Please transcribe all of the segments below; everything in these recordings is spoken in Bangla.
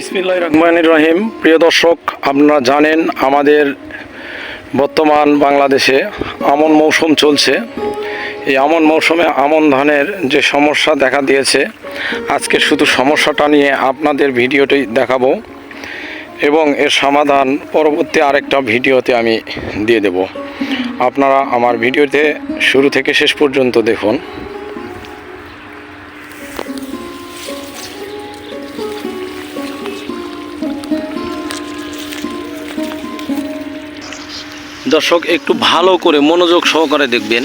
বিসমিল্লাহ রহমানির রহিম। প্রিয় দর্শক, আপনারা জানেন আমাদের বর্তমান বাংলাদেশে আমন মৌসুম চলছে। এই আমন মৌসুমে আমন ধানের যে সমস্যা দেখা দিয়েছে, আজকে শুধু সমস্যাটা নিয়ে আপনাদের ভিডিওটি দেখাবো এবং এর সমাধান পরবর্তী আরেকটা ভিডিওতে আমি দিয়ে দেব। আপনারা আমার ভিডিওতে শুরু থেকে শেষ পর্যন্ত দেখুন। দর্শক, একটু ভালো করে মনোযোগ সহকারে দেখবেন।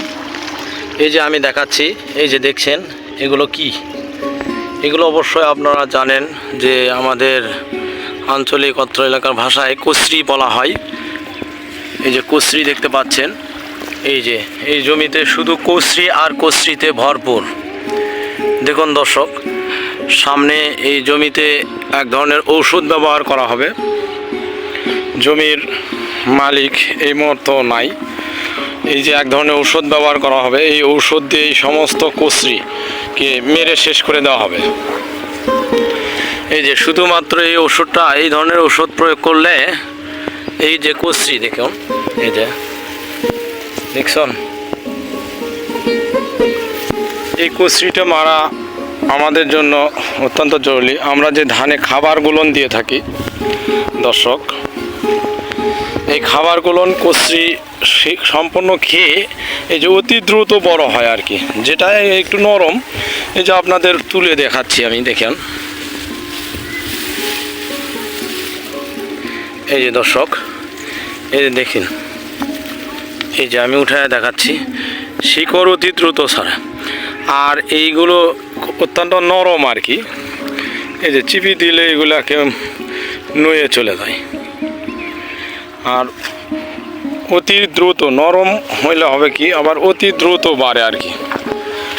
এই যে আমি দেখাচ্ছি, এই যে দেখছেন, এগুলো কি? এগুলো অবশ্যই আপনারা জানেন যে আমাদের আঞ্চলিক অত্র এলাকার ভাষায় কচরি বলা হয়। এই যে কচরি দেখতে পাচ্ছেন, এই যে, এই জমিতে শুধু কচরি আর কচরিতে ভরপুর। দেখুন দর্শক, সামনে এই জমিতে এক ধরনের ঔষধ ব্যবহার করা হবে। জমির মালিক, এই মুহূর্ত নাই। এই যে এক ধরনের ঔষধ ব্যবহার করা হবে, এই ঔষধ দিয়ে এই সমস্ত কচরিকে মেরে শেষ করে দেওয়া হবে। এই যে শুধুমাত্র এই ওষুধটা এই ধরনের ওষুধ প্রয়োগ করলে এই যে কচরি দেখুন, এই যে দেখছন এই কচরিটা মারা আমাদের জন্য অত্যন্ত জরুরি। আমরা যে ধানে খাবারগুলো দিয়ে থাকি, দর্শক এই খাবারগুলো কচরি সে- সম্পূর্ণ খেয়ে এই যে অতি দ্রুত বড় হয় আর কি। যেটা একটু নরম, এই যে আপনাদের তুলে দেখাচ্ছি আমি, দেখেন। এই যে দর্শক, এই যে দেখেন, এই যে আমি উঠে দেখাচ্ছি, শিকড় অতি দ্রুত ছাড়া। আর এইগুলো অত্যন্ত নরম আর কি। এই যে চিপি দিলে এগুলাকে নুয়ে চলে যায়। আর অতি দ্রুত, নরম হইলে হবে কি? আবার অতি দ্রুত বাড়ে আর কি।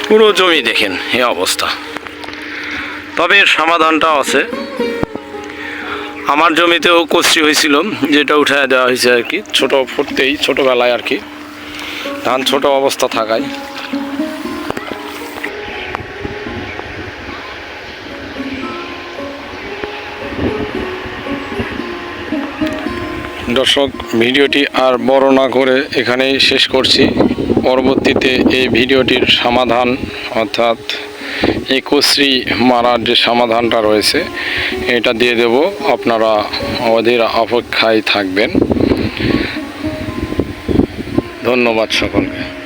পুরো জমি দেখেন এ অবস্থা। তবে সমাধানটা আছে। আমার জমিতেও কচি হয়েছিল, যেটা উঠে দেওয়া হয়েছে আর কি। ছোটো ফুটতেই, ছোটোবেলায় আর কি। ধান ছোট অবস্থা থাকায়। দর্শক, ভিডিওটি আর বড় না করে এখানেই শেষ করছি। পরবর্তীতে এই ভিডিওটির সমাধান অর্থাৎ এই কচরি মারার যে সমাধানটা রয়েছে, এটা দিয়ে দেব। আপনারা অধীর অপেক্ষায় থাকবেন। ধন্যবাদ সকলকে।